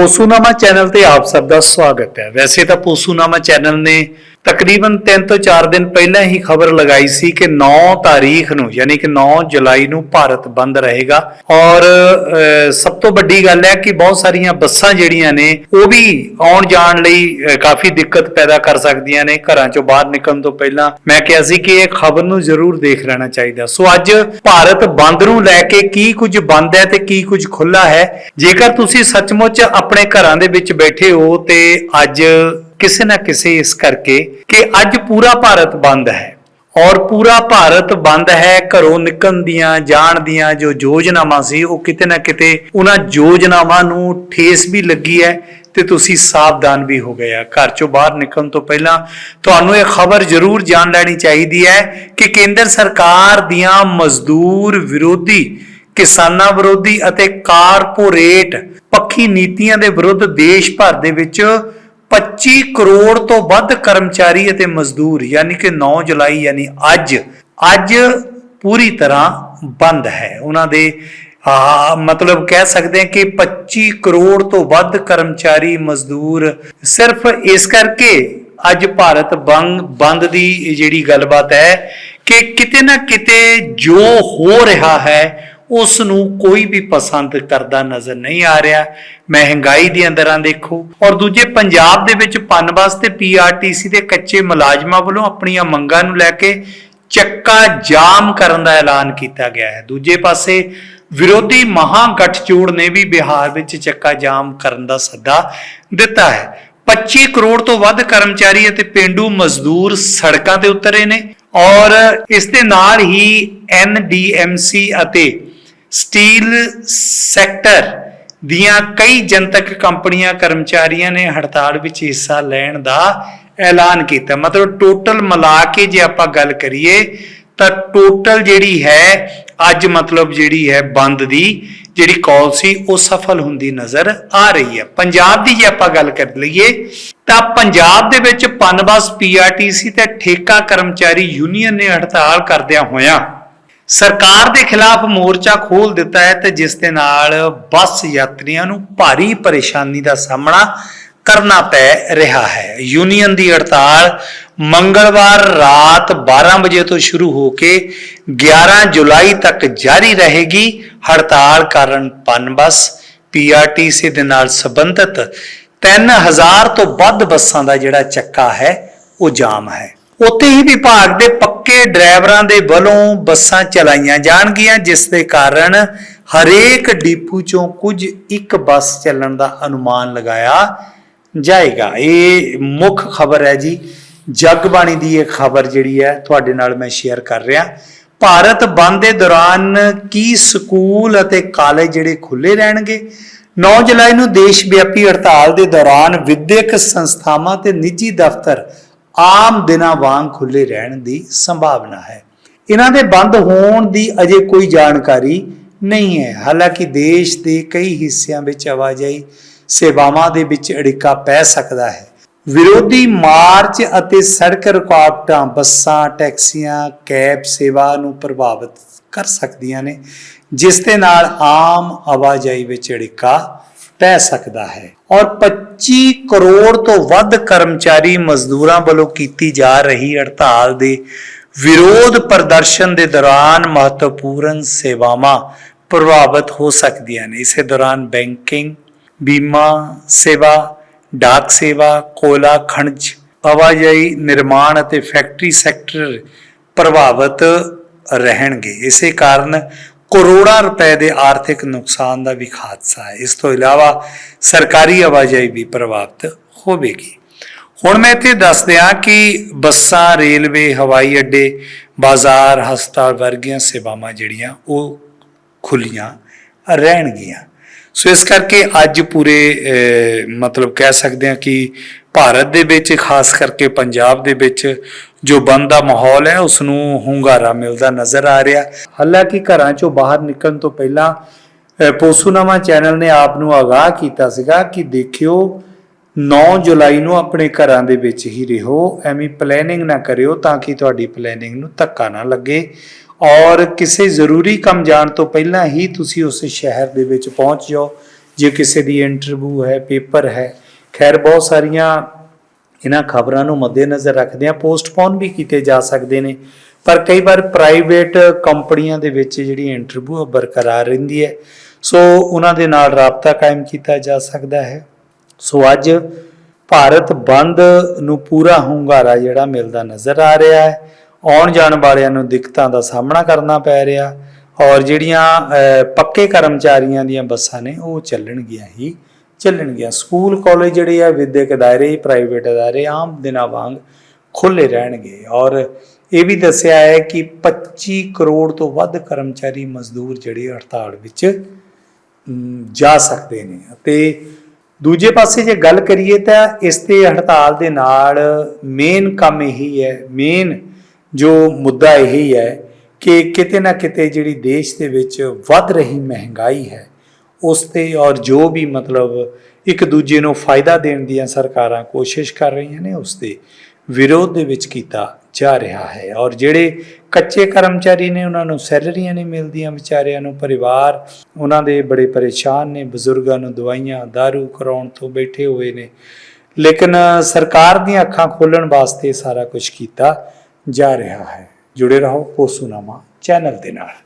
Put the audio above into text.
ਪੋਸੂਨਾਮਾ channel ਤੇ ਆਪ ਸਭ ਦਾ ਸਵਾਗਤ ਹੈ। ਵੈਸੇ ਤਾਂ ਪੋਸੂਨਾਮਾ ਚੈਨਲ ਨੇ ਤਕਰੀਬਨ 3 ਤੋਂ 4 ਦਿਨ ਪਹਿਲਾਂ ਹੀ ਖਬਰ ਲਗਾਈ ਸੀ ਕਿ 9 ਤਾਰੀਖ ਨੂੰ, ਯਾਨੀ ਕਿ 9 ਜੁਲਾਈ ਨੂੰ ਭਾਰਤ ਬੰਦ ਰਹੇਗਾ। ਔਰ ਸਭ ਤੋਂ ਵੱਡੀ ਗੱਲ ਹੈ ਕਿ ਬਹੁਤ ਸਾਰੀਆਂ ਬੱਸਾਂ ਜਿਹੜੀਆਂ ਨੇ, ਉਹ ਵੀ ਆਉਣ ਜਾਣ ਲਈ ਕਾਫੀ ਦਿੱਕਤ ਪੈਦਾ ਕਰ ਸਕਦੀਆਂ ਨੇ। ਘਰਾਂ ਚੋਂ ਬਾਹਰ ਨਿਕਲਣ ਤੋਂ ਪਹਿਲਾਂ ਮੈਂ ਕਿਹਾ ਸੀ ਕਿ ਇਹ ਖਬਰ ਨੂੰ ਜ਼ਰੂਰ ਦੇਖ ਲੈਣਾ ਚਾਹੀਦਾ। ਸੋ ਅੱਜ ਭਾਰਤ ਬੰਦ ਨੂੰ ਲੈ ਕੇ ਕੀ ਕੁਝ ਬੰਦ ਹੈ ਤੇ ਕੀ ਕੁਝ ਖੁੱਲਾ ਹੈ, ਜੇਕਰ ਤੁਸੀਂ ਸੱਚਮੁੱਚ ਆਪਣੇ ਘਰਾਂ ਦੇ ਵਿੱਚ ਬੈਠੇ ਹੋ ਤੇ ਅੱਜ ਕਿਸੇ ਨਾ ਕਿਸੇ ਇਸ ਕਰਕੇ ਕਿ ਅੱਜ ਪੂਰਾ ਭਾਰਤ ਬੰਦ ਹੈ। ਔਰ ਪੂਰਾ ਭਾਰਤ ਬੰਦ ਹੈ, ਘਰੋਂ ਨਿਕਲਣ ਦੀਆਂ, ਜਾਣ ਦੀਆਂ ਜੋ ਯੋਜਨਾਵਾਂ ਸੀ, ਉਹ ਕਿਤੇ ਨਾ ਕਿਤੇ ਉਹਨਾਂ ਯੋਜਨਾਵਾਂ ਨੂੰ ਠੇਸ ਵੀ ਲੱਗੀ ਹੈ ਤੇ ਤੁਸੀਂ ਸਾਵਧਾਨ ਵੀ ਹੋ ਗਏ ਆ। ਘਰ ਚੋਂ ਬਾਹਰ ਨਿਕਲਣ ਤੋਂ ਪਹਿਲਾਂ ਤੁਹਾਨੂੰ ਇਹ ਖਬਰ ਜ਼ਰੂਰ ਜਾਣ ਲੈਣੀ ਚਾਹੀਦੀ ਹੈ ਕਿ ਕੇਂਦਰ ਸਰਕਾਰ ਦੀਆਂ ਮਜ਼ਦੂਰ ਵਿਰੋਧੀ, ਕਿਸਾਨਾਂ ਵਿਰੋਧੀ ਅਤੇ ਕਾਰਪੋਰੇਟ ਪੱਖੀ ਨੀਤੀਆਂ ਦੇ ਵਿਰੁੱਧ ਦੇਸ਼ ਭਰ ਦੇ ਵਿੱਚ 25 ਕਰੋੜ ਤੋਂ ਵੱਧ ਕਰਮਚਾਰੀ ਅਤੇ ਮਜ਼ਦੂਰ, ਯਾਨੀ ਕਿ 9 ਜੁਲਾਈ, ਯਾਨੀ ਅੱਜ ਅੱਜ ਪੂਰੀ ਤਰ੍ਹਾਂ ਬੰਦ ਹੈ। ਉਹਨਾਂ ਦੇ, ਆ, ਮਤਲਬ ਕਹਿ ਸਕਦੇ ਹਾਂ ਕਿ 25 ਕਰੋੜ ਤੋਂ ਵੱਧ ਕਰਮਚਾਰੀ, ਮਜ਼ਦੂਰ, ਸਿਰਫ ਇਸ ਕਰਕੇ ਅੱਜ ਭਾਰਤ ਬੰਦ ਬੰਦ ਦੀ ਜਿਹੜੀ ਗੱਲਬਾਤ ਹੈ ਕਿ ਕਿਤੇ ਨਾ ਕਿਤੇ ਜੋ ਹੋ ਰਿਹਾ ਹੈ ਉਸ ਨੂੰ ਕੋਈ ਵੀ ਪਸੰਦ ਕਰਦਾ ਨਜ਼ਰ ਨਹੀਂ ਆ ਰਿਹਾ। ਮਹਿੰਗਾਈ ਦੀਆਂ ਦਰਾਂ ਦੇਖੋ। ਔਰ ਦੂਜੇ, ਪੰਜਾਬ ਦੇ ਵਿੱਚ ਪਨਬਸ ਤੇ ਪੀਆਰਟੀਸੀ ਦੇ ਕੱਚੇ ਮੁਲਾਜ਼ਮਾਂ ਵੱਲੋਂ ਆਪਣੀਆਂ ਮੰਗਾਂ ਨੂੰ ਲੈ ਕੇ ਚੱਕਾ ਜਾਮ ਕਰਨ ਦਾ ਐਲਾਨ ਕੀਤਾ ਗਿਆ ਹੈ। ਦੂਜੇ ਪਾਸੇ, ਵਿਰੋਧੀ ਮਹਾ ਗੱਠਜੋੜ ਨੇ ਵੀ ਬਿਹਾਰ ਵਿੱਚ ਚੱਕਾ ਜਾਮ ਕਰਨ ਦਾ ਸੱਦਾ ਦਿੱਤਾ ਹੈ। 25 ਕਰੋੜ ਤੋਂ ਵੱਧ ਕਰਮਚਾਰੀ ਅਤੇ ਪਿੰਡੂ ਮਜ਼ਦੂਰ ਸੜਕਾਂ ਤੇ ਉਤਰੇ ਨੇ ਔਰ ਇਸ ਦੇ ਨਾਲ ਹੀ ਐਨਡੀਐਮਸੀ ਅਤੇ ਸਟੀਲ ਸੈਕਟਰ ਦੀਆਂ ਕਈ ਜਨਤਕ ਕੰਪਨੀਆਂ ਕਰਮਚਾਰੀਆਂ ਨੇ ਹੜਤਾਲ ਵਿੱਚ ਹਿੱਸਾ ਲੈਣ ਦਾ ਐਲਾਨ ਕੀਤਾ। ਮਤਲਬ ਟੋਟਲ ਮਿਲਾ ਕੇ ਜੇ ਆਪਾਂ ਗੱਲ ਕਰੀਏ ਤਾਂ ਟੋਟਲ ਜਿਹੜੀ ਹੈ, ਅੱਜ ਮਤਲਬ ਜਿਹੜੀ ਹੈ ਬੰਦ ਦੀ ਜਿਹੜੀ ਕਾਲ ਸੀ, ਉਹ ਸਫਲ ਹੁੰਦੀ ਨਜ਼ਰ ਆ ਰਹੀ ਹੈ। ਪੰਜਾਬ ਦੀ ਜੇ ਆਪਾਂ ਗੱਲ ਕਰ ਲਈਏ ਤਾਂ ਪੰਜਾਬ ਦੇ ਵਿੱਚ ਪਨਬਸ, ਪੀਆਰਟੀਸੀ ਤੇ ਠੇਕਾ ਕਰਮਚਾਰੀ ਯੂਨੀਅਨ ਨੇ ਹੜਤਾਲ ਕਰਦਿਆਂ ਹੋਇਆਂ ਸਰਕਾਰ ਦੇ ਖਿਲਾਫ ਮੋਰਚਾ ਖੋਲ ਦਿੱਤਾ ਹੈ ਤੇ ਜਿਸ ਦੇ ਨਾਲ ਬੱਸ ਯਾਤਰੀਆਂ ਨੂੰ ਭਾਰੀ ਪਰੇਸ਼ਾਨੀ ਦਾ ਸਾਹਮਣਾ ਕਰਨਾ ਪੈ ਰਿਹਾ ਹੈ। ਯੂਨੀਅਨ ਦੀ ਹੜਤਾਲ ਮੰਗਲਵਾਰ ਰਾਤ 12 ਵਜੇ ਤੋਂ ਸ਼ੁਰੂ ਹੋ ਕੇ 11 ਜੁਲਾਈ ਤੱਕ ਜਾਰੀ ਰਹੇਗੀ। ਹੜਤਾਲ ਕਾਰਨ ਪਨਬਸ ਪੀਆਰਟੀਸੀ ਦੇ ਨਾਲ ਸੰਬੰਧਿਤ 3000 ਤੋਂ ਵੱਧ ਬੱਸਾਂ ਦਾ ਜਿਹੜਾ ਚੱਕਾ ਹੈ, ਉਹ ਜਾਮ ਹੈ। ਉੱਥੇ ਹੀ ਵਿਭਾਗ ਦੇ ਪੱਕੇ ਡਰਾਈਵਰਾਂ ਦੇ ਵੱਲੋਂ ਬੱਸਾਂ ਚਲਾਈਆਂ ਜਾਣਗੀਆਂ, ਜਿਸ ਦੇ ਕਾਰਨ ਹਰੇਕ ਡਿਪੂ ਚੋਂ ਕੁਝ ਇੱਕ ਬੱਸ ਚੱਲਣ ਦਾ ਅਨੁਮਾਨ ਲਗਾਇਆ ਜਾਏਗਾ। ਇਹ ਮੁੱਖ ਖਬਰ ਹੈ ਜੀ। ਜਗਬਾਣੀ ਦੀ ਇਹ ਖਬਰ ਜਿਹੜੀ ਹੈ, ਤੁਹਾਡੇ ਨਾਲ ਮੈਂ ਸ਼ੇਅਰ ਕਰ ਰਿਹਾ। ਭਾਰਤ ਬੰਦ ਦੇ ਦੌਰਾਨ ਕੀ ਸਕੂਲ ਅਤੇ ਕਾਲਜ ਜਿਹੜੇ ਖੁੱਲੇ ਰਹਿਣਗੇ? 9 ਜੁਲਾਈ ਨੂੰ ਦੇਸ਼ ਵਿਆਪੀ ਹੜਤਾਲ ਦੇ ਦੌਰਾਨ ਵਿਦਿਅਕ ਸੰਸਥਾਵਾਂ ਤੇ ਨਿੱਜੀ ਦਫ਼ਤਰ ਆਮ ਦਿਨਾਂ ਵਾਂਗ ਖੁੱਲੇ ਰਹਿਣ ਦੀ ਸੰਭਾਵਨਾ ਹੈ। ਇਹਨਾਂ ਦੇ ਬੰਦ ਹੋਣ ਦੀ ਅਜੇ ਕੋਈ ਜਾਣਕਾਰੀ ਨਹੀਂ ਹੈ। ਹਾਲਾਂਕਿ ਦੇਸ਼ ਦੇ ਕਈ ਹਿੱਸਿਆਂ ਵਿੱਚ ਆਵਾਜਾਈ ਸੇਵਾਵਾਂ ਦੇ ਵਿੱਚ ਅੜਿੱਕਾ ਪੈ ਸਕਦਾ ਹੈ। ਵਿਰੋਧੀ ਮਾਰਚ ਅਤੇ ਸੜਕ ਰੁਕਾਵਟਾਂ, ਬੱਸਾਂ, ਟੈਕਸੀਆਂ, ਕੈਬ ਸੇਵਾ ਨੂੰ ਪ੍ਰਭਾਵਿਤ ਕਰ ਸਕਦੀਆਂ ਨੇ, ਜਿਸ ਦੇ ਨਾਲ ਆਮ ਆਵਾਜਾਈ ਵਿੱਚ ਅੜਿੱਕਾ ਪੈ ਸਕਦਾ ਹੈ। ਔਰ 25 ਕਰੋੜ ਤੋਂ ਵੱਧ ਕਰਮਚਾਰੀ ਮਜ਼ਦੂਰਾਂ ਵੱਲੋਂ ਕੀਤੀ ਜਾ ਰਹੀ ਹੜਤਾਲ ਦੇ ਵਿਰੋਧ ਪ੍ਰਦਰਸ਼ਨ ਦੇ ਦੌਰਾਨ ਮਹੱਤਵਪੂਰਨ ਸੇਵਾਵਾਂ ਪ੍ਰਭਾਵਿਤ ਹੋ ਸਕਦੀਆਂ ਨੇ। ਇਸੇ ਦੌਰਾਨ ਬੈਂਕਿੰਗ, ਬੀਮਾ ਸੇਵਾ, ਡਾਕ ਸੇਵਾ, ਕੋਲਾ, ਖਣਜ, ਆਵਾਜਾਈ ਨਿਰਮਾਣ ਅਤੇ ਫੈਕਟਰੀ ਸੈਕਟਰ ਪ੍ਰਭਾਵਿਤ ਰਹਿਣਗੇ। ਇਸੇ ਕਾਰਨ ਕਰੋੜਾਂ ਰੁਪਏ ਦੇ ਆਰਥਿਕ ਨੁਕਸਾਨ ਦਾ ਵੀ ਖਾਦਸਾ ਹੈ। ਇਸ ਤੋਂ ਇਲਾਵਾ ਸਰਕਾਰੀ ਆਵਾਜਾਈ ਵੀ ਪ੍ਰਭਾਵਿਤ ਹੋਵੇਗੀ। ਹੁਣ ਮੈਂ ਇੱਥੇ ਦੱਸ ਦਿਆਂ ਕਿ ਬੱਸਾਂ, ਰੇਲਵੇ, ਹਵਾਈ ਅੱਡੇ, ਬਾਜ਼ਾਰ, ਹਸਪਤਾਲ ਵਰਗੀਆਂ ਸੇਵਾਵਾਂ ਜਿਹੜੀਆਂ ਉਹ ਖੁੱਲੀਆਂ ਰਹਿਣਗੀਆਂ। ਸੋ ਇਸ ਕਰਕੇ ਅੱਜ ਪੂਰੇ ਮਤਲਬ ਕਹਿ ਸਕਦੇ ਹਾਂ ਕਿ ਭਾਰਤ ਦੇ ਵਿੱਚ, ਖਾਸ ਕਰਕੇ ਪੰਜਾਬ ਦੇ ਵਿੱਚ ਜੋ ਬੰਦ ਦਾ ਮਾਹੌਲ ਹੈ ਉਸ ਨੂੰ ਹੁੰਗਾਰਾ ਮਿਲਦਾ ਨਜ਼ਰ ਆ ਰਿਹਾ। ਹਾਲਾਂਕਿ ਘਰਾਂ ਚੋਂ ਬਾਹਰ ਨਿਕਲਣ ਤੋਂ ਪਹਿਲਾਂ ਪੋਸੂਨਾਮਾ ਚੈਨਲ ਨੇ ਆਪ ਨੂੰ ਆਗਾਹ ਕੀਤਾ ਸੀਗਾ ਕਿ ਦੇਖਿਓ 9 ਜੁਲਾਈ ਨੂੰ ਆਪਣੇ ਘਰਾਂ ਦੇ ਵਿੱਚ ਹੀ ਰਹੋ, ਐਵੇਂ ਪਲੈਨਿੰਗ ਨਾ ਕਰਿਓ ਤਾਂ ਕਿ ਤੁਹਾਡੀ ਪਲੈਨਿੰਗ ਨੂੰ ਧੱਕਾ ਨਾ ਲੱਗੇ। ਔਰ ਕਿਸੇ ਜ਼ਰੂਰੀ ਕੰਮ ਜਾਣ ਤੋਂ ਪਹਿਲਾਂ ਹੀ ਤੁਸੀਂ ਉਸ ਸ਼ਹਿਰ ਦੇ ਵਿੱਚ ਪਹੁੰਚ ਜਾਓ। ਜੇ ਕਿਸੇ ਦੀ ਇੰਟਰਵਿਊ ਹੈ ਪੇਪਰ ਹੈ, ਖੈਰ ਬਹੁਤ ਸਾਰੀਆਂ ਇਹਨਾਂ ਖਬਰਾਂ ਨੂੰ ਮੱਦੇਨਜ਼ਰ ਰੱਖਦੇ ਰੱਖਦਿਆਂ ਪੋਸਟਪੋਨ ਵੀ ਕੀਤੇ ਜਾ ਸਕਦੇ ਨੇ। ਪਰ ਕਈ ਵਾਰ ਪ੍ਰਾਈਵੇਟ ਕੰਪਨੀਆਂ ਦੇ ਵਿੱਚ ਜਿਹੜੀ ਇੰਟਰਵਿਊ ਬਰਕਰਾਰ ਰਹਿੰਦੀ ਹੈ। ਸੋ ਉਹਨਾਂ ਦੇ ਨਾਲ ਰਾਬਤਾ ਕਾਇਮ ਕੀਤਾ ਜਾ ਸਕਦਾ ਹੈ। ਸੋ ਅੱਜ ਭਾਰਤ ਬੰਦ ਨੂੰ ਪੂਰਾ ਹੁੰਗਾਰਾ ਜਿਹੜਾ ਮਿਲਦਾ ਨਜ਼ਰ ਆ ਰਿਹਾ ਹੈ। ਆਉਣ ਜਾਣ ਵਾਲਿਆਂ ਨੂੰ ਦਿੱਕਤਾਂ ਦਾ ਸਾਹਮਣਾ ਕਰਨਾ ਪੈ ਰਿਹਾ। ਔਰ ਜਿਹੜੀਆਂ ਪੱਕੇ ਕਰਮਚਾਰੀਆਂ ਦੀਆਂ ਬੱਸਾਂ ਨੇ, ਉਹ ਚੱਲਣਗੀਆਂ ਹੀ ਚੱਲਣਗੀਆਂ। ਸਕੂਲ, ਕਾਲਜ ਜਿਹੜੇ ਆ, ਵਿਦਿਅਕ ਅਦਾਰੇ, ਪ੍ਰਾਈਵੇਟ ਅਦਾਰੇ ਆਮ ਦਿਨਾਂ ਵਾਂਗ ਖੁੱਲੇ ਰਹਿਣਗੇ। ਔਰ ਇਹ ਵੀ ਦੱਸਿਆ ਹੈ ਕਿ 25 ਕਰੋੜ ਤੋਂ ਵੱਧ ਕਰਮਚਾਰੀ ਮਜ਼ਦੂਰ ਜਿਹੜੇ ਹੜਤਾਲ ਵਿੱਚ ਜਾ ਸਕਦੇ ਨੇ। ਅਤੇ ਦੂਜੇ ਪਾਸੇ ਜੇ ਗੱਲ ਕਰੀਏ ਤਾਂ ਇਸ ਤੇ ਹੜਤਾਲ ਦੇ ਨਾਲ ਮੇਨ ਕੰਮ ਇਹੀ ਹੈ। ਮੇਨ ਜੋ ਮੁੱਦਾ ਇਹੀ ਹੈ ਕਿ ਕਿਤੇ ਨਾ ਕਿਤੇ ਜਿਹੜੀ ਦੇਸ਼ ਦੇ ਵਿੱਚ ਵੱਧ ਰਹੀ ਮਹਿੰਗਾਈ ਹੈ, ਉਸ ਤੇ ਔਰ ਜੋ ਵੀ ਮਤਲਬ ਇੱਕ ਦੂਜੇ ਨੂੰ ਫਾਇਦਾ ਦੇਣ ਦੀਆਂ ਸਰਕਾਰਾਂ ਕੋਸ਼ਿਸ਼ ਕਰ ਰਹੀਆਂ ਨੇ, ਉਸ ਦੇ ਵਿਰੋਧ ਦੇ ਵਿੱਚ ਕੀਤਾ ਜਾ ਰਿਹਾ ਹੈ। ਔਰ ਜਿਹੜੇ ਕੱਚੇ ਕਰਮਚਾਰੀ ਨੇ, ਉਹਨਾਂ ਨੂੰ ਸੈਲਰੀਆਂ ਨਹੀਂ ਮਿਲਦੀਆਂ ਵਿਚਾਰਿਆਂ ਨੂੰ, ਪਰਿਵਾਰ ਉਹਨਾਂ ਦੇ ਬੜੇ ਪਰੇਸ਼ਾਨ ਨੇ, ਬਜ਼ੁਰਗਾਂ ਨੂੰ ਦਵਾਈਆਂ, ਦਾਰੂ ਕਰਾਉਣ ਤੋਂ ਬੈਠੇ ਹੋਏ ਨੇ। ਲੇਕਿਨ ਸਰਕਾਰ ਦੀਆਂ ਅੱਖਾਂ ਖੋਲਣ ਵਾਸਤੇ ਸਾਰਾ ਕੁਝ ਕੀਤਾ ਜਾ ਰਿਹਾ ਹੈ। ਜੁੜੇ ਰਹੋ ਪੋਸੂਨਾਮਾ ਚੈਨਲ ਦੇ ਨਾਲ।